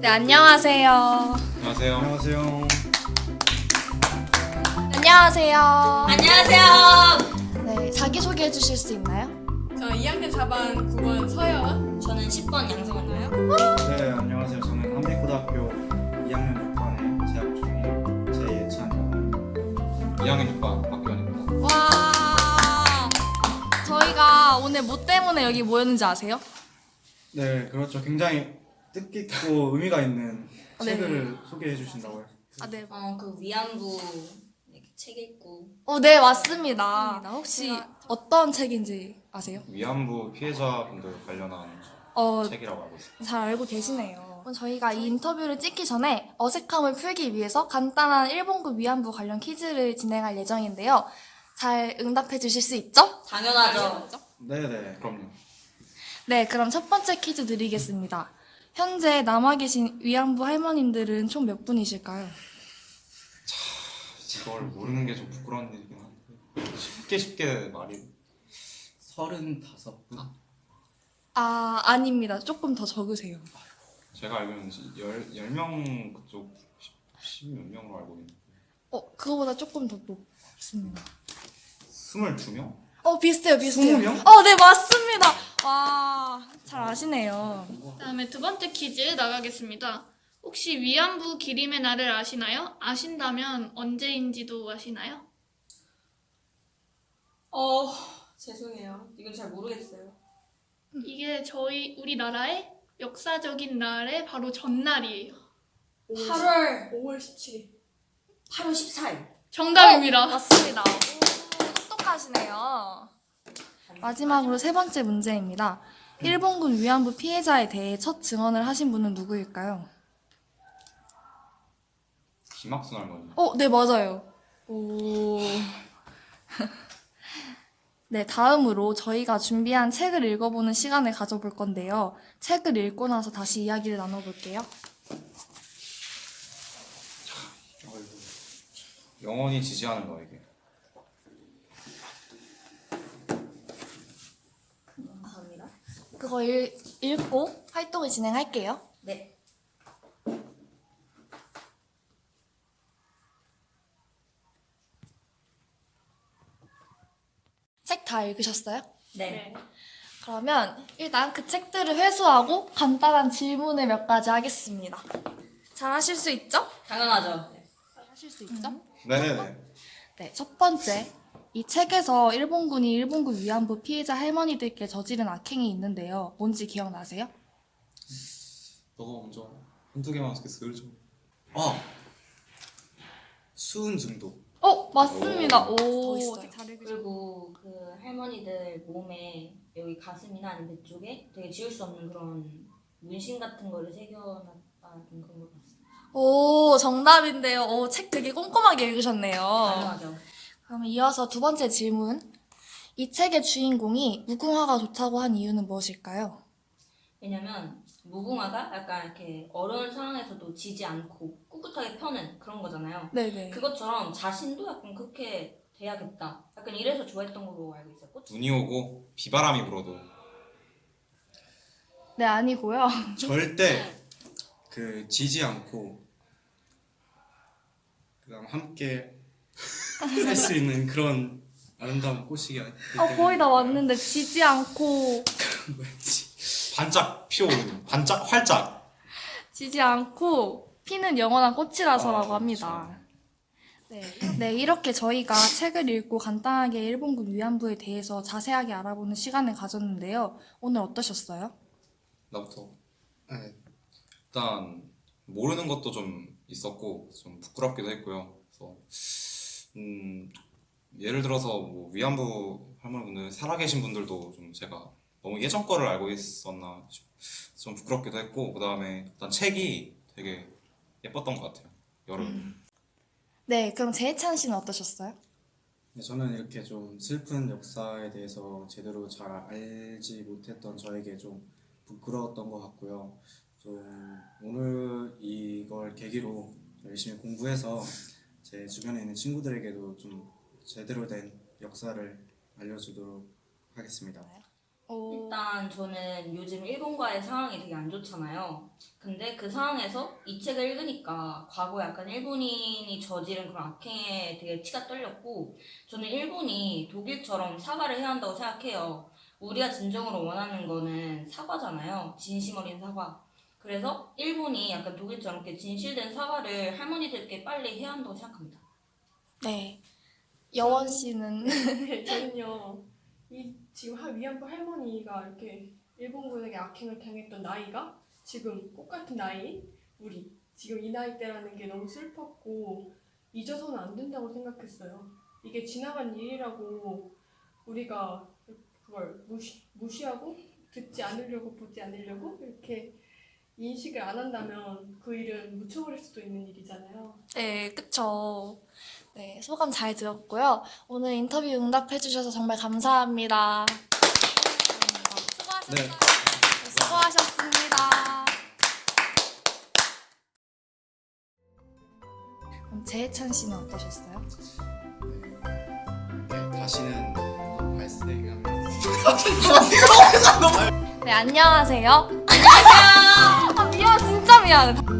네, 안녕하세요. 안녕하세요. 안녕하세요. 안녕하세요. 안녕하세요. 네, 자기소개해 주실 수 있나요? 저 2학년 4반 9번 서여은 저는 10번 양성원이요. 네, 안녕하세요. 저는 한빛고등학교 2학년 6반에 재학 중인 제예찬입니다. 2학년 6반 오늘 뭐 때문에 여기 모였는지 아세요? 네, 그렇죠. 굉장히 뜻깊고 의미가 있는 아, 네. 책을 소개해 주신다고요. 아, 네. 어, 그 위안부 이렇게 책 읽고 어, 네, 맞습니다. 혹시 어떤 책인지 아세요? 위안부 피해자분들 관련한 어, 책이라고 알고 있습니다. 잘 알고 계시네요. 그럼 저희가 이 인터뷰를 찍기 전에 어색함을 풀기 위해서 간단한 일본군 위안부 관련 퀴즈를 진행할 예정인데요. 잘 응답해 주실 수 있죠? 당연하죠. 네, 네. 그럼요. 네, 그럼 첫 번째 퀴즈 드리겠습니다. 현재 남아 계신 위안부 할머님들은 총 몇 분이실까요? 이걸 모르는 게 좀 부끄러운 일이긴 한데 쉽게 쉽게 말이 35분. 아, 아닙니다. 조금 더 적으세요. 제가 알기로는 10, 10명 그쪽 10몇 명으로 알고 있는데 어, 그거보다 조금 더 높습니다. 22명? 어, 비슷해요, 비슷해요. 20명? 어, 네, 맞습니다. 와, 잘 아시네요. 다음에 두 번째 퀴즈 나가겠습니다. 혹시 위안부 기림의 날을 아시나요? 아신다면 언제인지도 아시나요? 어, 죄송해요. 이건 잘 모르겠어요. 이게 저희 우리나라의 역사적인 날의 바로 전날이에요. 8월 5월 17일. 8월 14일. 정답입니다. 맞습니다. 오, 똑똑하시네요. 마지막으로 세 번째 문제입니다. 일본군 위안부 피해자에 대해 첫 증언을 하신 분은 누구일까요? 김학순 할머니. 어, 네, 맞아요. 오. 네, 다음으로 저희가 준비한 책을 읽어보는 시간을 가져볼 건데요. 책을 읽고 나서 다시 이야기를 나눠볼게요. 영원히 지지하는 너에게. 감사합니다. 그거 읽, 읽고 활동을 진행할게요. 네. 책 다 읽으셨어요? 네. 그러면 일단 그 책들을 회수하고 간단한 질문을 몇 가지 하겠습니다. 잘 하실 수 있죠? 당연하죠. 잘 하실 수 있죠? 네네네. 네, 첫 번째. 이 책에서 일본군이 일본군 위안부 피해자 할머니들께 저지른 악행이 있는데요. 뭔지 기억나세요? 너가 먼저 한두 개만 슬 좀. 아. 수은 중독. 어, 맞습니다. 오, 있어요. 잘 읽으셨 그리고 그 할머니들 몸에 여기 가슴이나 아니면 배 쪽에 되게 지울 수 없는 그런 문신 같은 거를 새겨놨다는 그런 걸 봤어요. 오, 정답인데요. 오, 책 되게 꼼꼼하게 읽으셨네요. 당연하죠. 그럼 이어서 두 번째 질문. 이 책의 주인공이 무궁화가 좋다고 한 이유는 무엇일까요? 왜냐면 무궁화가 약간 이렇게 어려운 상황에서도 지지 않고 꿋꿋하게 펴는 그런 거잖아요. 네네. 그것처럼 자신도 약간 그렇게 돼야겠다. 약간 이래서 좋아했던 걸로 알고 있어요. 꽃? 눈이 오고 비바람이 불어도 네, 아니고요. 절대 그 지지 않고 그다음 함께 할 수 있는 그런 아름다운 꽃이기 어, 거의 다 왔는데 지지 않고 뭐였지? 반짝 피어오르는 반짝 활짝 지지 않고 피는 영원한 꽃이라서라고 아, 합니다. 네. 네, 이렇게 저희가 책을 읽고 간단하게 일본군 위안부에 대해서 자세하게 알아보는 시간을 가졌는데요. 오늘 어떠셨어요? 나부터 네, 일단 모르는 것도 좀 있었고 좀 부끄럽기도 했고요. 그래서 음 예를 들어서 뭐 위안부 할머니분들 살아계신 분들도 좀 제가 너무 예전 거를 알고 있었나 싶- 좀 부끄럽기도 했고 그 다음에 일단 책이 되게 예뻤던 것 같아요. 여름. 네, 그럼 제이찬 씨는 어떠셨어요? 네, 저는 이렇게 좀 슬픈 역사에 대해서 제대로 잘 알지 못했던 저에게 좀 부끄러웠던 것 같고요. 좀 오늘 이걸 계기로 열심히 공부해서 제 주변에 있는 친구들에게도 좀 제대로 된 역사를 알려주도록 하겠습니다. 오. 일단 저는 요즘 일본과의 상황이 되게 안 좋잖아요. 근데 그 상황에서 이 책을 읽으니까 과거에 약간 일본인이 저지른 그런 악행에 되게 티가 떨렸고 저는 일본이 독일처럼 사과를 해야 한다고 생각해요. 우리가 진정으로 원하는 거는 사과잖아요. 진심 어린 사과. 그래서 일본이 약간 독일처럼 이렇게 진실된 사과를 할머니들께 빨리 해야 한다고 생각합니다. 네. 여원 씨는 네, 저는요, 이 지금 한 위안부 할머니가 이렇게 일본군에게 악행을 당했던 나이가 지금 똑같은 나이, 우리 지금 이 나이 때라는 게 너무 슬펐고 잊어서는 안 된다고 생각했어요. 이게 지나간 일이라고 우리가 그걸 무시, 무시하고 듣지 않으려고 보지 않으려고 이렇게 인식을 안 한다면 그 일은 묻혀버릴 수도 있는 일이잖아요. 네, 그쵸. 네, 소감 잘 들었고요. 오늘 인터뷰 응답해주셔서 정말 감사합니다. 수고하셨어요. 네. 수고하셨습니다. 그럼 재해찬 씨는 어떠셨어요? 네, 다시는 발생하면 네, 안녕하세요. 안녕하세요. 这样的